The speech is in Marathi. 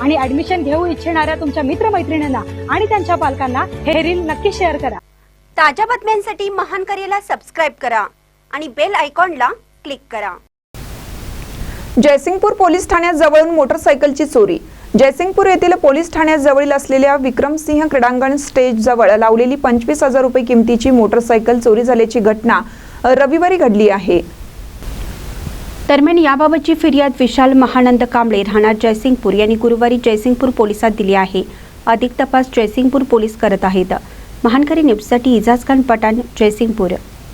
आणि ऍडमिशन घेऊ इच्छिणाऱ्या तुमच्या मित्रमैत्रिणींना आणि त्यांच्या पालकांना हे रील नक्की शेअर करा. ताज्या बातम्यांसाठी महान करेला सबस्क्राईब करा आणि बेल आयकॉनला क्लिक करा. जयसिंगपूर पोलीस ठाण्यात जवळून मोटरसायकलची चोरी. जयसिंगपूर येथील पोलीस ठाण्याजवळील असलेल्या विक्रमसिंह क्रीडांगण स्टेज जवळ लावलेली पंचवीस हजार रुपये किमतीची मोटरसायकल चोरी झाल्याची घटना रविवारी घडली आहे. दरम्यान याबाबतची फिर्याद विशाल महानंद कांबळे राहणार जयसिंगपूर यांनी गुरुवारी जयसिंगपूर पोलिसात दिली आहे. अधिक तपास जयसिंगपूर पोलीस करत आहेत. महानकरी न्यूजसाठी इजाज खान पठाण जयसिंगपूर.